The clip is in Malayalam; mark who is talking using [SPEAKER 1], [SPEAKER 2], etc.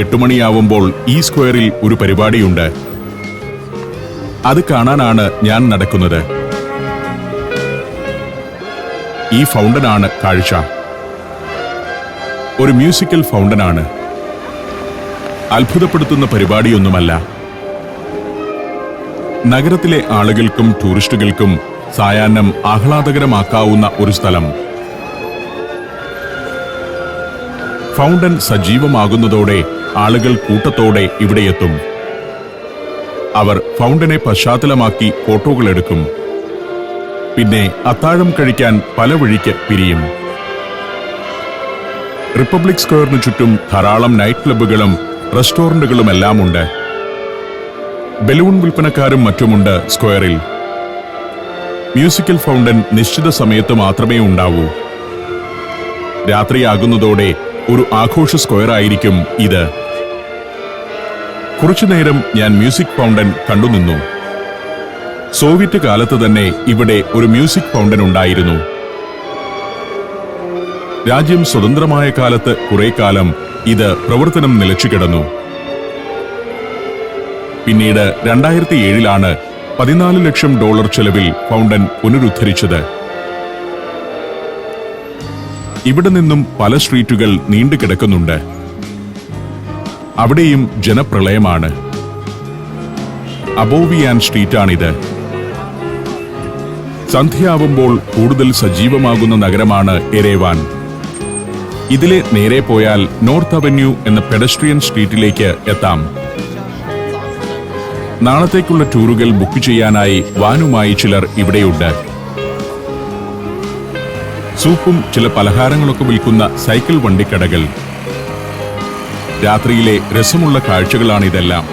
[SPEAKER 1] മണിയാവുമ്പോൾ ഈ സ്ക്വയറിൽ ഒരു പരിപാടിയുണ്ട്. അത് കാണാനാണ് ഞാൻ നടക്കുന്നത്. ഈ ഫൗണ്ടൻ ആണ് കാഴ്ച. ഒരു മ്യൂസിക്കൽ ഫൗണ്ടനാണ്. അത്ഭുതപ്പെടുത്തുന്ന പരിപാടിയൊന്നുമല്ല. നഗരത്തിലെ ആളുകൾക്കും ടൂറിസ്റ്റുകൾക്കും സായാഹ്നം ആഹ്ലാദകരമാക്കാവുന്ന ഒരു സ്ഥലം. ഫൗണ്ടൻ സജീവമാകുന്നതോടെ ആളുകൾ കൂട്ടത്തോടെ ഇവിടെ എത്തും. അവർ ഫൗണ്ടനെ പശ്ചാത്തലമാക്കി ഫോട്ടോകൾ എടുക്കും. പിന്നെ അത്താഴം കഴിക്കാൻ പല വഴിക്ക് പിരിയും. റിപ്പബ്ലിക് സ്ക്വയറിന് ചുറ്റും ധാരാളം നൈറ്റ് ക്ലബ്ബുകളും റെസ്റ്റോറന്റുകളുമെല്ലാം ഉണ്ട് ബലൂൺ വിൽപ്പനക്കാരും മറ്റുമുണ്ട് സ്ക്വയറിൽ. മ്യൂസിക്കൽ ഫൗണ്ടൻ നിശ്ചിത സമയത്ത് മാത്രമേ ഉണ്ടാവൂ. രാത്രിയാകുന്നതോടെ ഒരു ആഘോഷ സ്ക്വയർ ആയിരിക്കും ഇത്. കുറച്ചുനേരം ഞാൻ മ്യൂസിക് ഫൗണ്ടൻ കണ്ടുനിന്നു. സോവിയറ്റ് കാലത്ത് തന്നെ ഇവിടെ ഒരു മ്യൂസിക് ഫൗണ്ടൻ ഉണ്ടായിരുന്നു. രാജ്യം സ്വതന്ത്രമായ കാലത്ത് കുറെ കാലം ഇത് പ്രവർത്തനം നിലച്ചു കിടന്നു. പിന്നീട് രണ്ടായിരത്തി ഏഴിലാണ് പതിനാല് ലക്ഷം ഡോളർ ചെലവിൽ ഫൗണ്ടൻ പുനരുദ്ധരിച്ചത്. ഇവിടെ നിന്നും പല സ്ട്രീറ്റുകൾ നീണ്ടുകിടക്കുന്നുണ്ട്. അവിടെയും ജനപ്രളയമാണ്. അബോവിയാൻ സ്ട്രീറ്റാണിത്. സന്ധ്യയാവുമ്പോൾ കൂടുതൽ സജീവമാകുന്ന നഗരമാണ് എരേവാൻ. ഇതിലെ നേരെ പോയാൽ നോർത്ത് അവന്യൂ എന്ന പെഡസ്ട്രിയൻ സ്ട്രീറ്റിലേക്ക് എത്താം. നാളത്തേക്കുള്ള ടൂറുകൾ ബുക്ക് ചെയ്യാനായി വാനുമായി ചിലർ ഇവിടെയുണ്ട്. സൂപ്പും ചില പലഹാരങ്ങളൊക്കെ വിൽക്കുന്ന സൈക്കിൾ വണ്ടിക്കടകൾ. രാത്രിയിലെ രസമുള്ള കാഴ്ചകളാണിതെല്ലാം.